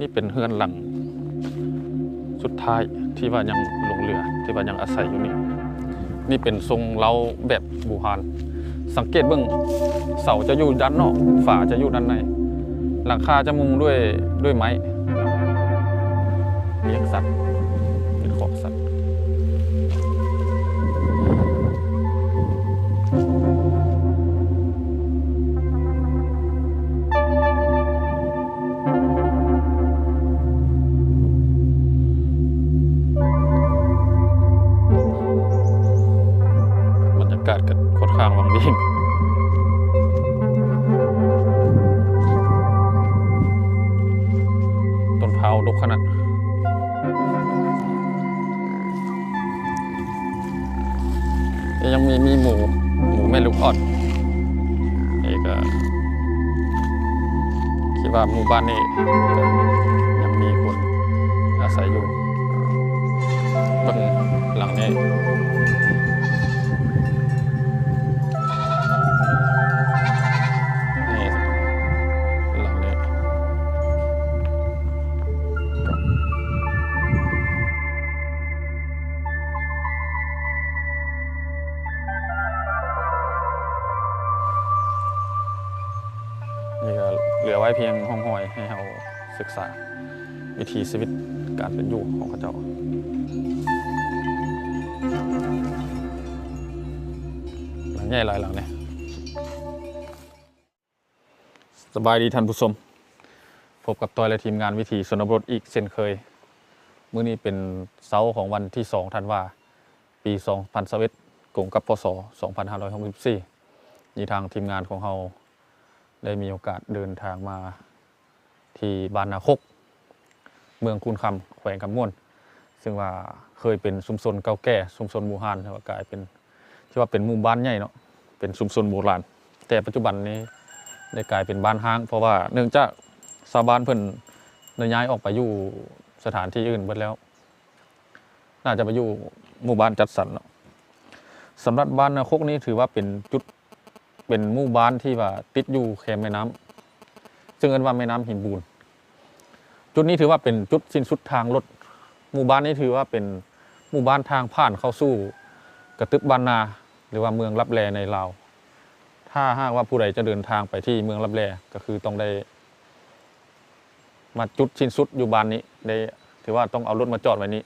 นี่เป็นเฮือนหลังสุดท้ายที่ว่ายังลงเรือที่ว่ายังอาศัยอยู่นี่ นี่เป็นทรงเล้าแบบบูฮานสังเกตเบื้องเสาจะอยู่ด้านนอกฝาจะอยู่ด้านใน หลังคาจะมุงด้วยด้วยไม้เลี้ยงสัตว์ากาศก็ค่อนข้างวังเวงต้นเผาดกขนาดยังมีมีหมูหมูแม่ลูกอ่อนนี่ก็คิดว่าหมู่บ้านนี้ยังมีคนอาศัยอยู่เบางหลังนี้ ไว้เพียงห้องหอยให้เราศึกษา วิถีชีวิตการเป็นอยู่ของเขาเจ้าหลังใหญ่หลายหลังเนี่ยสบายดีท่านผู้ชมพบกับตอยและทีมงานวิถีสนบทอีกเช่นเคยมื้อนี้เป็นเสาร์ของวันที่2ธันวาปี2021กงกับพศ2564นี่ทางทีมงานของเรา ได้มีโอกาสเดินทางมาที่บ้านนาคก เมืองคูนคำแขวงคำม่วน ซึ่งว่าเคยเป็นชุมชนเก่าแก่ชุมชนหมู่ฮานแต่ว่ากลายเป็นที่ว่าเป็นหมู่บ้านใหญ่เนาะเป็นชุมชนโบราณแต่ปัจจุบันนี้ได้กลายเป็นบ้านห้าง เพราะว่าเนื่องจากชาวบ้านเพิ่นได้ย้ายออกไปอยู่สถานที่อื่นเบิดแล้ว น่าจะไปอยู่หมู่บ้านจัดสรรเนาะสำหรับบ้านนาคกนี้ถือว่าเป็นจุด เป็นหมู่บ้านที่ว่าติดอยู่แคมแม่น้ำซึ่งเอิ้นว่าแม่น้ำหินบูนจุดนี้ถือว่าเป็นจุดสิ้นสุดทางรถหมู่บ้านนี้ถือว่าเป็นหมู่บ้านทางผ่านเข้าสู่กระตึกบานนา หรือว่าเมืองลับแลในลาวถ้าหากว่าผู้ใดจะเดินทางไปที่เมืองลับแลก็คือต้องได้ มาจุดสิ้นสุดอยู่บ้านนี้ได้ถือว่าต้องเอารถมาจอดไว้นี้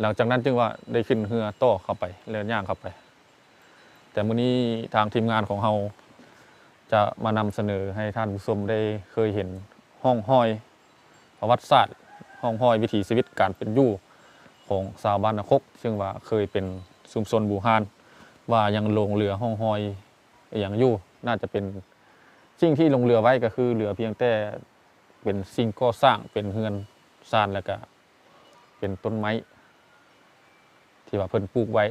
หลังจากนั้นจึงว่าได้ขึ้นเรือต่อเข้าไปเรือย่างเข้าไป แต่มื้อนี้ทางทีมงานของเรา จะมานำเสนอให้ท่านผู้ชมได้เคยเห็นห้องห้อยประวัติศาสตร์ห้องห้อยวิถีชีวิตการเป็นอยู่ของชาวบ้านนาคกซึ่งว่าเคยเป็นชุมชนบูฮาน ว่ายังลงเรือห้องห้อยอย่างอยู่น่าจะเป็นสิ่งที่ลงเรือไว้ก็คือเรือเพียงแต่เป็นสิ่งก่อสร้างเป็นเฮือนซานแล้วก็เป็นต้นไม้ที่ว่าเพิ่นปลูกไว้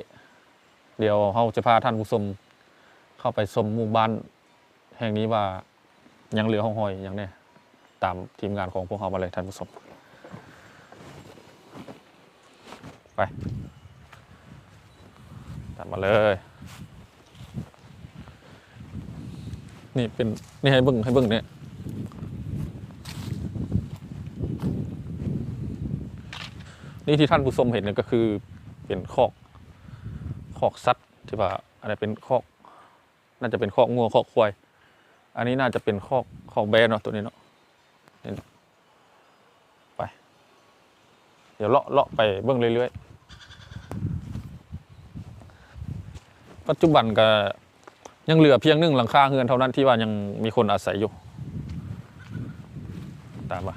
เดี๋ยวเราจะพาท่านผู้ชมเข้าไปชมหมู่บ้าน ห่งนี้ว่ายังเหลือห้องหอยอย่างเนี้ตามทีมงานของพวกเรามาเลยท่านผู้ชมไปตามมาเลย นี่เป็นนี่ให้เบิ้งให้เบิ้งเนี่ยนี่ที่ท่านผู้ชมเห็นเนี่ยก็คือเป็นคอกคอกสัตว์ที่ว่าอะไรเป็นคอก น่าจะเป็นคอกงัวคอกควาย อันนี้น่าจะเป็นคอกคอกแบนเนาะตัวนี้เนาะไป เดี๋ยวเลาะเลาะไปเบิ้องเรื่อยๆ ปัจจุบันก็ยังเหลือเพียงหนึ่งหลังคาเฮือนเท่านั้นที่ว่ายังมีคนอาศัยอยู่ ตามมา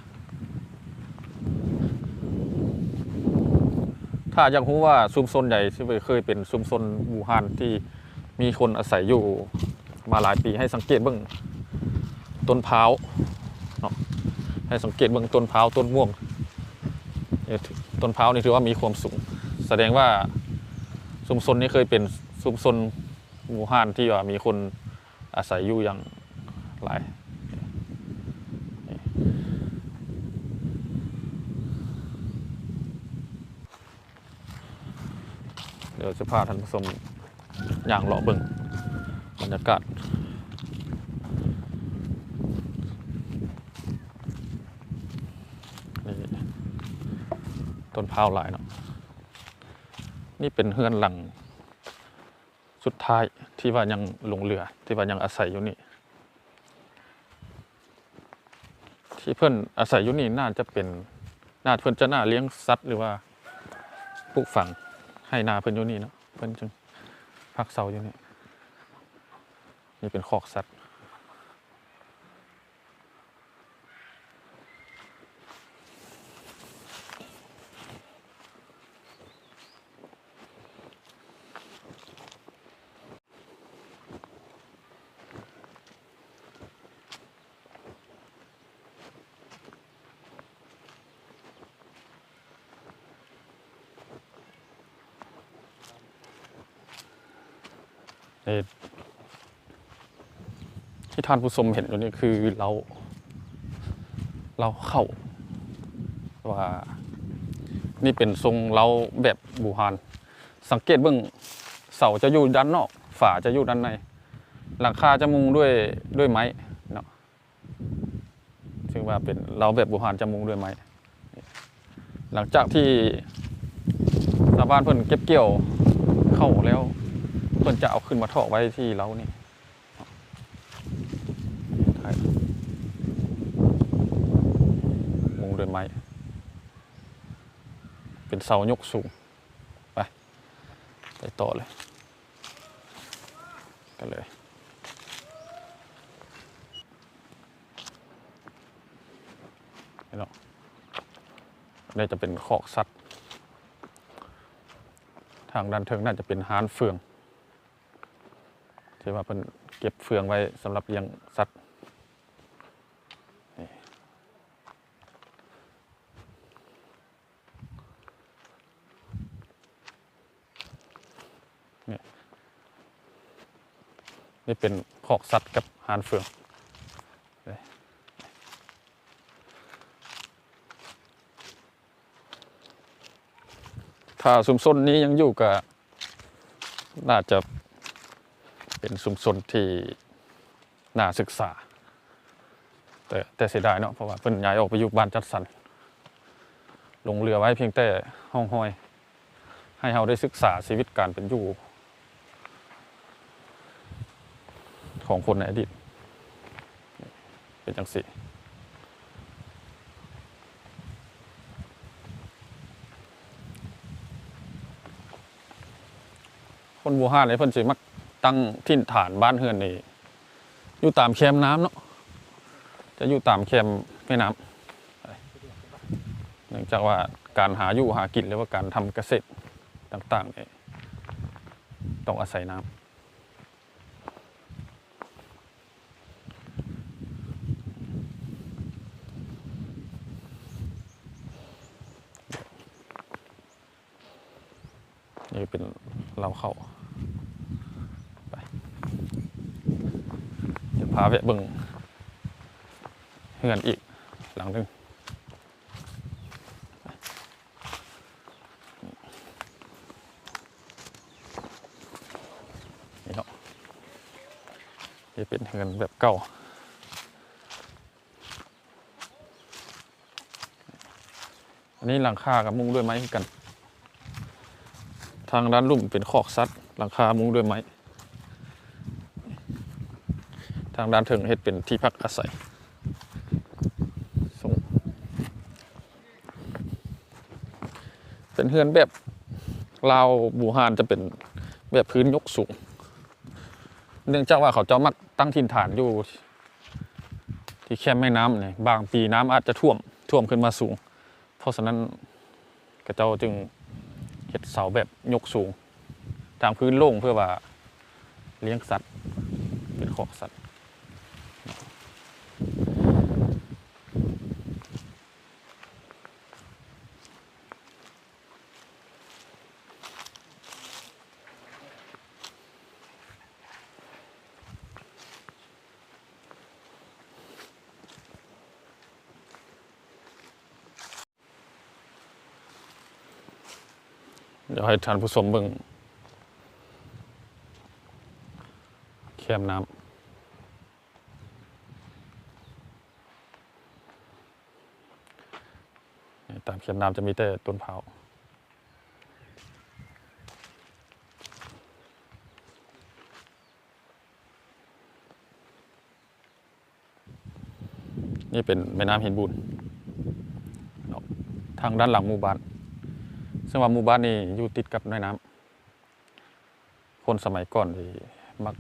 ถ้าอยากรู้ว่าชุมชนใหญ่ที่เคยเป็นชุมชนบูฮานที่มีคนอาศัยอยู่มาหลายปีให้สังเกตเบื้อง ต้นพร้าวเนาะให้สังเกตเบื้องต้นพร้าวต้นม่วงต้นพร้าวนี่ถือว่ามีความสูง แสดงว่าชุมชนนี้เคยเป็นชุมชนหมู่ห้านที่ว่ามีคนอาศัยอยู่อย่างหลายเดี๋ยวจะพาท่านผู้ชมอย่างเลาะเบิ่งบรรยากาศ นี่ ต้นพร้าวหลายเนาะนี่เป็นเฮือนหลังสุดท้ายที่ว่ายังหลงเหลือ ที่ว่ายังอาศัยอยู่นี่ที่เพื่อนอาศัยอยู่นี่น่าจะเป็นน่าเพื่อนจะน่าเลี้ยงสัตว์หรือว่าปลูกฝังให้นาเพื่อนอยู่นี่เนาะเพื่อนจึงพักเสาอยู่นี่นี่เป็นคอกสัตว์ ที่ท่านผู้ชมเห็นอยู่นี่คือเราเราเข้า ว่า นี่เป็นทรงเราแบบบูฮานสังเกตเบื้องเสาจะอยู่ด้านนอก ฝาจะอยู่ด้านใน หลังคาจะมุงด้วยด้วยไม้เนาะซึ่งว่าเป็นเราแบบบูฮานจะมุงด้วยไม้หลังจากที่ชาวบ้านเพิ่นเก็บเกี่ยวเข้าแล้ว เพิ่นจะเอาขึ้นมาทอกไว้ที่เรานี่มุงด้วยไม้ เป็นเสายกสูง ไป ไปต่อเลย กันเลยนี่เนาะนี่จะเป็นขอกสัตว์ ทางด้านเทิงน่าจะเป็นฮานเฟือง ที่ว่าเป็นเก็บเฟืองไว้สำหรับเลี้ยงสัตว์นี่นี่เป็นขอกสัตว์กับหานเฟืองถ้าสุมซนนี้ยังอยู่กับน่าจะ เป็นชุมชนที่น่าศึกษา แต่แต่เสียดายเนาะเพราะว่าเพิ่นย้ายออกไปอยู่บ้านจัดสรรลงเรือไว้เพียงแต่ห้องห้อย ให้เราได้ศึกษาชีวิตการเป็นอยู่ ของคนในอดีต เป็นจังสิคนบูฮานเลยเพิ่นสิมัก ตั้งถิ่นฐานบ้านเฮือนนี่อยู่ตามแคมน้ำเนาะจะอยู่ตามแคมแม่น้ำเนื่องจากว่าการหาอยู่หากินหรือว่าการทำเกษตรต่างๆเนี่ยต้องอาศัยน้ำนี่เป็นเราเข้า เดี๋ยวพา แวะเบิ่งเฮือนอีกหลังหนึงนี่เนาะนี่เป็นเฮือนแบบเก่าอันนี้หลังคากับมุ้งด้วยไม้กัน ทางด้านลุ่มเป็นคอกซัดหลังคามุ้งด้วยไม้ ทางด้านเทิงเฮ็ดเป็นที่พักอาศัยสูงเป็นเฮือนแบบลาวบูฮานจะเป็นแบบพื้นยกสูง เนื่องจากว่าเขาเจ้ามักตั้งถิ่นฐานอยู่ ที่แคมแม่น้ำเนี่ยบางปีน้ำอาจจะท่วมท่วมขึ้นมาสูง เพราะฉะนั้นกระเจ้าจึงเฮ็ดเสาแบบยกสูง ทางพื้นโล่งเพื่อว่าเลี้ยงสัตว์ เป็นขอกสัตว์ ให้ท่านผู้ชมเบิ่งแคมน้ำตามเขียมน้ำจะมีแต่ต้นเผานี่เป็นแม่น้ำหินบุญทางด้านหลังหมู่บ้าน ซึ่งว่าหมู่บ้านนี้อยู่ติดกับแม่น้ำคนสมัยก่อนที่มัก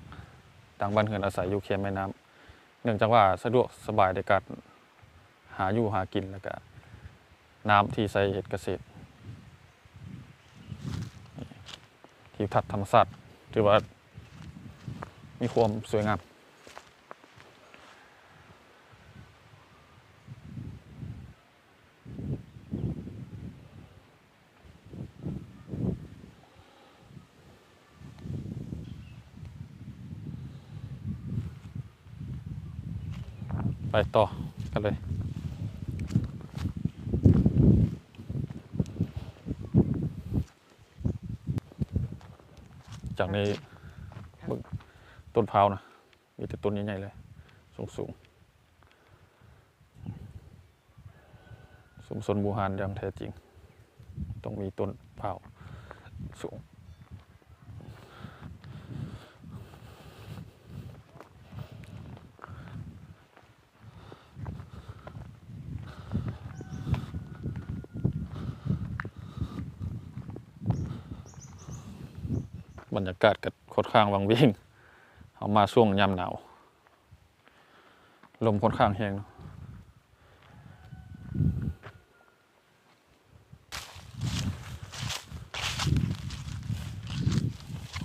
ต่างบ้านเฮือนอาศัยอยู่เคียงแม่น้ำเนื่องจากว่าสะดวกสบายในการหาอยู่หากินแล้วก็น้ำที่ใช้เฮ็ดเกษตรทิวทัศน์ธรรมศาสตร์ถือว่ามีความสวยงาม ไปต่อกันเลย จากนี้ต้นพร้าวนะ มีแต่ต้นใหญ่ๆเลย สูงสูงๆสมสนบูฮานอย่างแท้จริง ต้องมีต้นพร้าวสูง บรรยากาศก็ค่อนข้างวังเวงเอามาช่วงยามหนาว ลมค่อนข้างแห้งเนอะ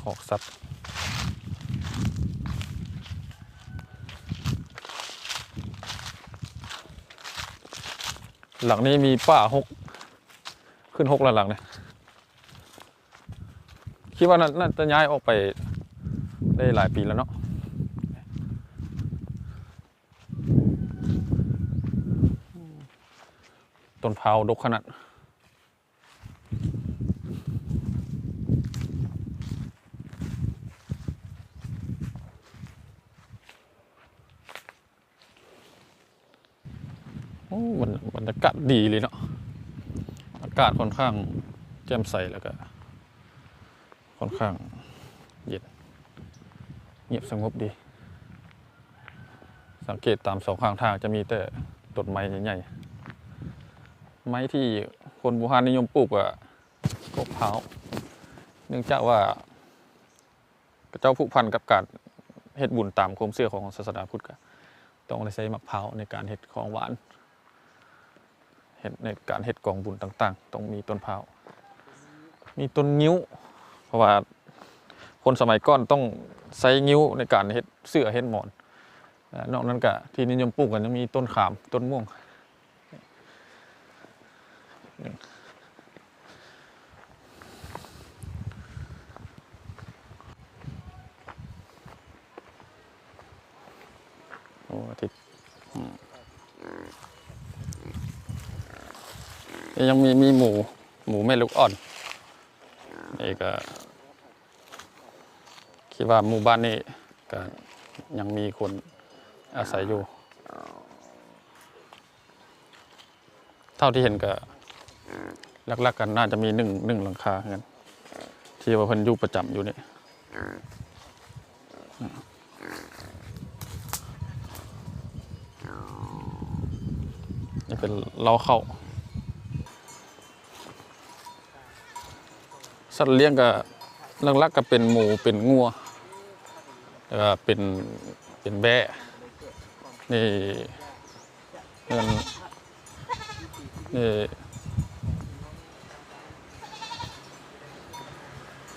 ออกซับหลังนี้มีป้าหก ขึ้นหกแล้วหลังเนี่ย คิดว่าน่าจะย้ายออกไปได้หลายปีแล้วเนาะต้นพร้าดกขนาดโอ้บรรยากาศดีเลยเนาะ อากาศค่อนข้างแจ่มใสแล้วก็ ค่อนข้างเย็นเงียบสงบดี สังเกตตามสองข้างทางจะมีแต่ต้นไม้ใหญ่ๆไม้ที่คนบูฮานนิยมปลูกอะกบเท้าเนื่องจากว่าเจ้าผูกพันกับการเฮ็ดบุญตามความเชื่อของศาสนาพุทธก็ต้องใช้มะพร้าวในการเฮ็ดของหวานเฮ็ดในการเฮ็ดกองบุญต่าง ๆ ต้องมีต้นพร้าวมีต้นงิ้ว เพราะว่าคนสมัยก่อนต้องใช้งิ้วในการเฮ็ดเสื้อเฮ็ดหมอนอ่านอกนั้นก็ที่นิยมปลูกกันยังมีต้นขามต้นม่วงโอ้อาทิตย์อืมยังมีมีหมูหมูแม่ลูกอ่อน นี่ก็คิดว่าหมู่บ้านนี้ก็ยังมีคนอาศัยอยู่ เท่าที่เห็นก็หลักๆกันน่าจะมีหนึ่งหนึ่งหลังคาเงินที่ว่าเพิ่นอยู่ประจำอยู่นี่นี่เป็นเล้าเข้า สัตว์เลี้ยงก็ลักๆก็เป็นหมูเป็นงัวแล้วก็เป็นเป็นแบะนี่เงินนี่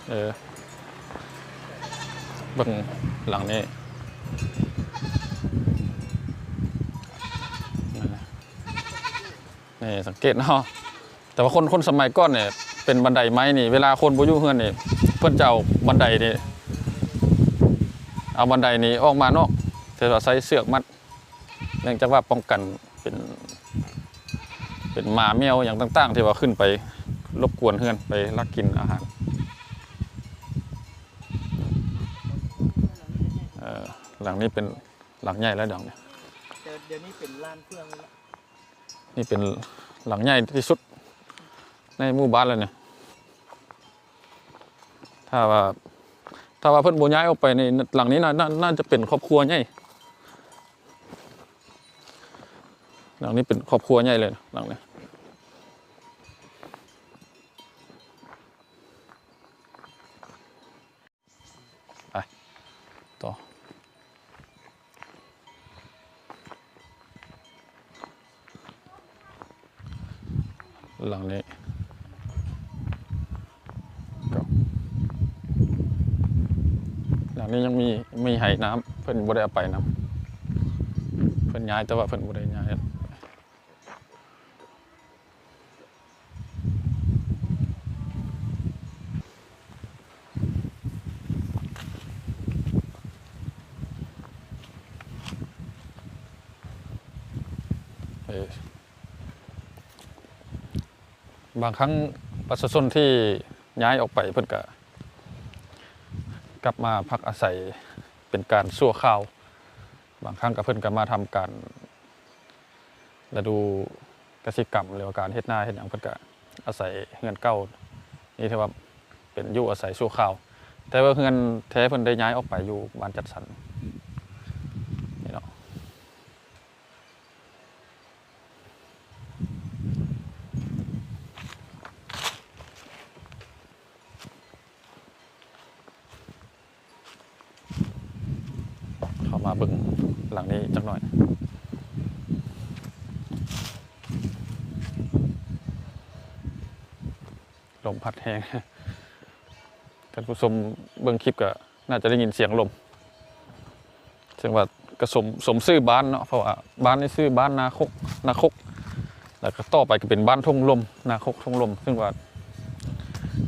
เออเบิ่งหลังนี้นี่สังเกตเนาะแต่ว่าคนคนสมัยก่อนเนี่ย เป็นบันไดไม้นี่ เวลาคนบ่อยู่เฮือนนี่ เพิ่นจะเอาบันไดนี่ เอาบันไดนี้ออกมานอกแต่ว่าใส่เสือกมัดเนื่องจากว่าป้องกันเป็นเป็นหมาแมวอย่างต่าง ๆ ที่ว่าขึ้นไปรบกวนเฮือนไปลักกินอาหารเอ่อหลังนี้เป็นหลังใหญ่แล้วดังเนี่ยเดี๋ยวเดี๋ยวนี้เป็นร้านเฟื่องแล้วนี่เป็นหลังใหญ่ที่สุด ในหมู่บ้านแล้วเนี่ยถ้าว่าถ้าว่าเพิ่อนโบย้ายออกไปในหลังนี้น่าน,น่าจะเป็นครอบครัวใหญ่หลังนี้เป็นครอบครัวใหญ่เลยหลังนี้ไปต่อหลังนี้ หลังนี้ยังมีมีไหน้ำเพิ่นบ่ได้เอาไปน้ำเพิ่นย้ายแต่ว่าเพิ่นบ่ได้ย้ายเออบางครั้งประชาชนที่ย้ายออกไปเพิ่นก็ กลับมาพักอาศัยเป็นการซั่วข้าว บางครั้งกับเพื่อนก็มาทำการฤดูกสิกรรมหรือว่าการเฮ็ดนาเฮ็ดอยังเพิ่นก็อาศัยเงินเก่านี่ถือว่าเป็นอยู่อาศัยชั่วคราว แต่ว่าเงินแท้เพิ่นได้ย้ายออกไปอยู่บ้านจัดสรรนี่เนาะ เข้ามาเบิ่งหลังนี้จักหน่อย ลมพัด แห้งท่านผู้ชมเบิ่งคลิปก็น่าจะได้ยินเสียงลมซึ่งว่ากระสมสมชื่อบ้านเนาะเพราะว่าบ้านนี้ชื่อบ้านนาคกนาคก แล้วก็ต่อไปก็เป็นบ้านทงลม นาคกทงลม ซึ่งว่า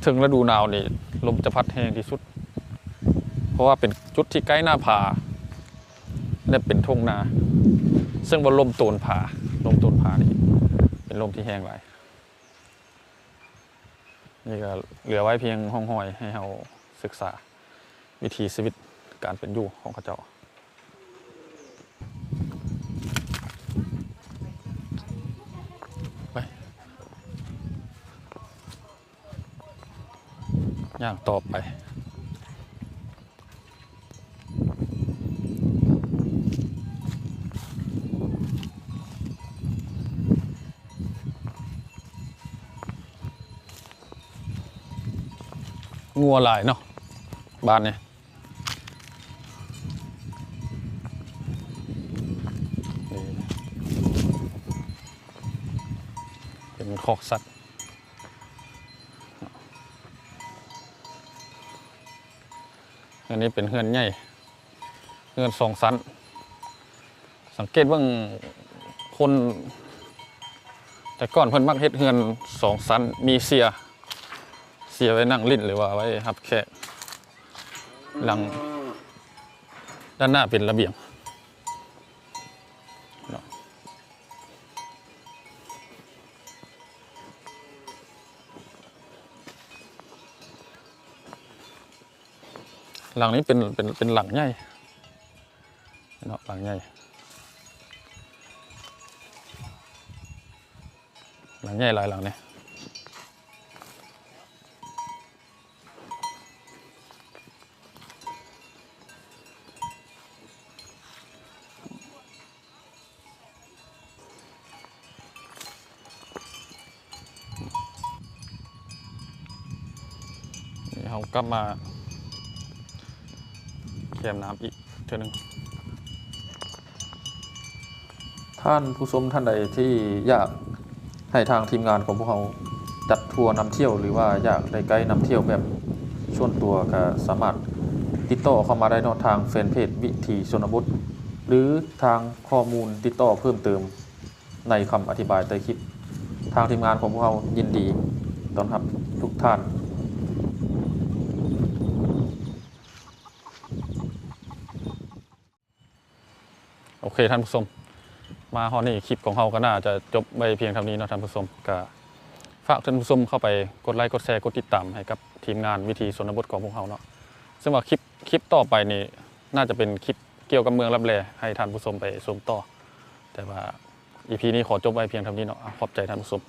ถึงฤดูหนาวนี่ลมจะพัดแห้งที่สุด เพราะว่าเป็นจุดที่ใกล้หน้าผาและเป็นทุ่งนา ซึ่งบนลมโตนผาลมโตนผานี่เป็นลมที่แห้งหลาย นี่ก็เหลือไว้เพียงห้องหอยให้เราศึกษาวิธีชีวิตการเป็นอยู่ของเขาเจ้าไปย่างต่อไป งัวหลายเนาะบ้านเนี่ยเป็นคอกสัตว์อันนี้เป็นเฮือนใหญ่เฮือนสองสัน สังเกตว่าคน แต่ก่อนเพิ่นมักเฮ็ดเฮือนสองสันมีเสีย เสียไว้นั่งลิ้นหรือว่าไว้รับแขกหลัง ด้านหน้าเป็นระเบียงหลังนี้เป็นเป็นเป็นหลังใหญ่เนาะหลังใหญ่หลังใหญ่หลายหลังเนี่ย กลับมาแคมน้ำอีกเท่านึงท่านผู้ชมท่านใดที่อยากให้ทางทีมงานของพวกเราจัดทัวร์นำเที่ยวหรือว่าอยากได้ไกด์นำเที่ยวแบบส่วนตัวก็สามารถติดต่อเข้ามาได้นอกทางแฟนเพจวิถีชนบทหรือทางข้อมูลติดต่อเพิ่มเติมในคำอธิบายใต้คลิป ทางทีมงานของพวกเรายินดีต้อนรับทุกท่าน โอเคท่านผู้ชมมาฮอนี่คลิปของเราก็น่าจะจบไปเพียงเท่านี้เนาะท่านผู้ชมก็ฝากท่านผู้ชมเข้าไปกดไลค์กดแชร์กดติดตามให้กับทีมงานวิธีสนบทของพวกเราเนาะซึ่งว่าคลิปคลิปต่อไปนี่น่าจะเป็นคลิปเกี่ยวกับเมืองรับแลให้ท่านผู้ชมไปชมต่อ แต่ว่าอีพีนี้ขอจบไว้เพียงเท่านี้เนาะขอบใจท่านผู้ชม